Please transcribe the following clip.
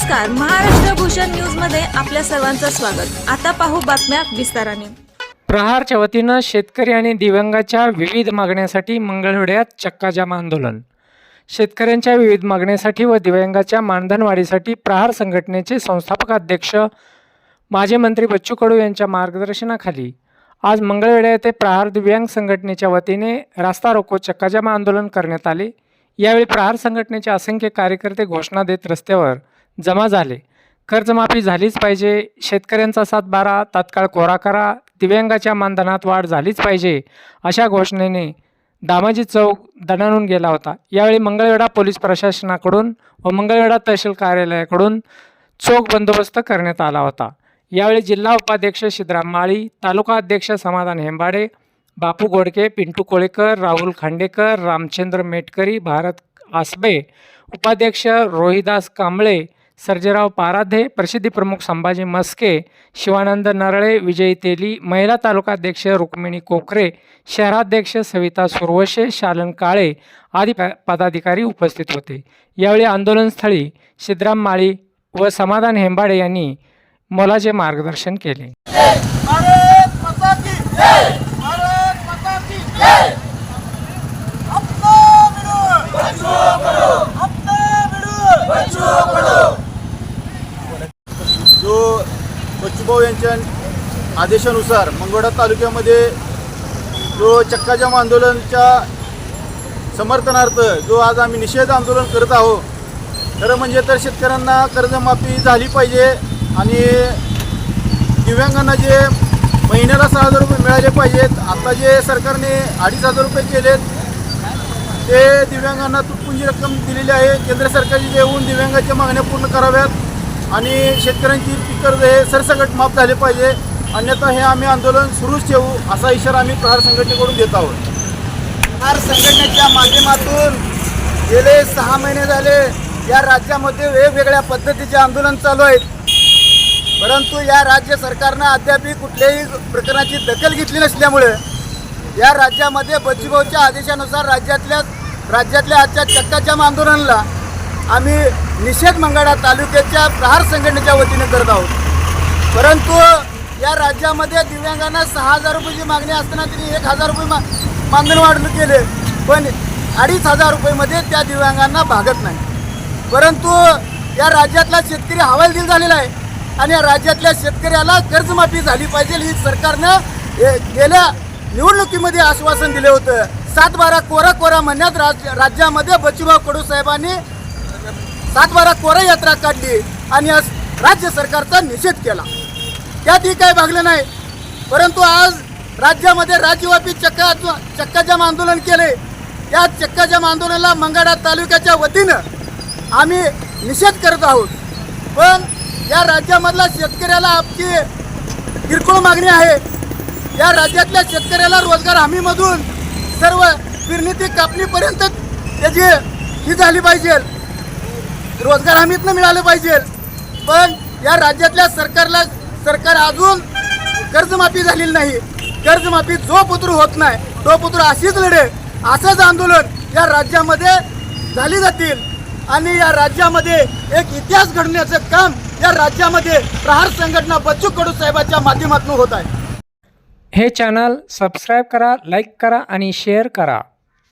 नमस्कार. महाराष्ट्र भूषण न्यूजमध्ये आपल्या सर्वांचं स्वागत. आता पाहू बातम्या विस्ताराने. प्रहारच्या वतीनं शेतकरी आणि दिव्यांगाच्या विविध मागण्यासाठी मंगळवेढ्यात चक्काजाम आंदोलन. शेतकऱ्यांच्या विविध मागण्यांसाठी व दिव्यांगाच्या मानधन वाढीसाठी प्रहार संघटनेचे संस्थापक अध्यक्ष माजी मंत्री बच्चू कडू यांच्या मार्गदर्शनाखाली आज मंगळवेढा येथे प्रहार दिव्यांग संघटनेच्या वतीने रास्ता रोको चक्काजाम आंदोलन करण्यात आले. यावेळी प्रहार संघटनेचे असंख्य कार्यकर्ते घोषणा देत रस्त्यावर जमा झाले. कर्जमाफी झालीच पाहिजे. शेतकऱ्यांचा सातबारा तात्काळ कोरा करा. दिव्यांगाच्या मानधनात वाढ झालीच पाहिजे. अशा घोषणेने दामाजी चौक दणाणून गेला होता. यावेळी मंगळवेढा पोलीस प्रशासनाकडून व मंगळवेढा तहसील कार्यालयाकडून चोख बंदोबस्त करण्यात आला होता. यावेळी जिल्हा उपाध्यक्ष शिद्राम माळी तालुका अध्यक्ष समाधान हेंबाडे बापू गोडके पिंटू कोळेकर राहुल खांडेकर रामचंद्र मेटकरी भारत आसबे उपाध्यक्ष रोहिदास कांबळे सर्जेराव पाराधे प्रसिद्धी प्रमुख संभाजी मस्के शिवानंद नरळे विजय तेली महिला तालुकाध्यक्ष रुक्मिणी कोकरे शहराध्यक्ष सविता सुरवशे शालन काळे आदी प- पदाधिकारी उपस्थित होते. यावेळी आंदोलनस्थळी सिद्धराम माळी व समाधान हेंबाडे यांनी मोलाचे मार्गदर्शन केले. बच्चूभाऊ यांच्या आदेशानुसार मंगळा तालुक्यामध्ये जो चक्काजाम आंदोलनच्या समर्थनार्थ जो आज आम्ही निषेध आंदोलन करत आहोत खरं म्हणजे तर शेतकऱ्यांना कर्जमाफी झाली पाहिजे आणि दिव्यांगांना जे महिन्याला सहा हजार रुपये मिळाले पाहिजेत आता जे सरकारने अडीच हजार रुपये केलेत ते दिव्यांगांना तुटपुंजी रक्कम दिलेली आहे. केंद्र सरकारची देऊन दिव्यांगाच्या मागण्या पूर्ण कराव्यात. आणि शेतकऱ्यांची पीक कर्ज हे सरसकट माफ झाले पाहिजे. अन्यथा हे आम्ही आंदोलन सुरूच ठेवू असा इशारा आम्ही प्रहार संघटनेकडून देत आहोत. प्रहार संघटनेच्या माध्यमातून गेले सहा महिने झाले. या राज्यामध्ये वेगवेगळ्या पद्धतीचे आंदोलन चालू आहेत. परंतु या राज्य सरकारनं अद्याप कुठल्याही प्रकरणाची दखल घेतली नसल्यामुळे या राज्यामध्ये बच्चूभाऊच्या आदेशानुसार राज्यातल्या राज्यातल्या आजच्या चक्काजाम आंदोलनाला आम्ही निषेध मंगळा तालुक्याच्या प्रहार संघटनेच्या वतीने करत आहोत. परंतु या राज्यामध्ये दिव्यांगांना सहा हजार रुपयाची मागणी असताना त्यांनी एक हजार रुपये मा मानधन वाढलं केले पण अडीच हजार रुपयेमध्ये त्या दिव्यांगांना भागत नाही. परंतु या राज्यातला शेतकरी हवालदिल झालेला आहे आणि या राज्यातल्या शेतकऱ्याला कर्जमाफी झाली पाहिजे ही सरकारनं गेल्या निवडणुकीमध्ये आश्वासन दिलं होतं. सात बारा कोरा कोरा महिन्यात राज राज्यामध्ये बच्चूभाऊ कडू साहेबांनी सातबारा कोरा यात्रा काढली आणि आज राज्य सरकारचा निषेध केला. त्यातही काही भागलं नाही. परंतु आज राज्यामध्ये राज्यव्यापी चक्का चक्काजाम आंदोलन केले. या चक्काजाम आंदोलनाला मंगळा तालुक्याच्या वतीनं आम्ही निषेध करत आहोत. पण या राज्यामधला शेतकऱ्याला आपली किरकोळ मागणी आहे. या राज्यातल्या शेतकऱ्याला रोजगार हमीमधून सर्व पेरणी ते कापणीपर्यंत त्याची ही झाली पाहिजे. रोजगार हमीतनं मिळालं पाहिजे. पण या राज्यातल्या सरकारला सरकार अजून कर्जमाफी झालेली नाही. कर्जमाफी जो पुत्र होत नाही. तो पुत्र अशीच लढे. असंच आंदोलन या राज्यामध्ये झाली जातील. आणि या राज्यामध्ये एक इतिहास घडण्याचं काम या राज्यामध्ये प्रहार संघटना बच्चू कडू साहेबाच्या माध्यमातून होत आहे. हे चॅनल सबस्क्राईब करा लाईक करा आणि शेअर करा.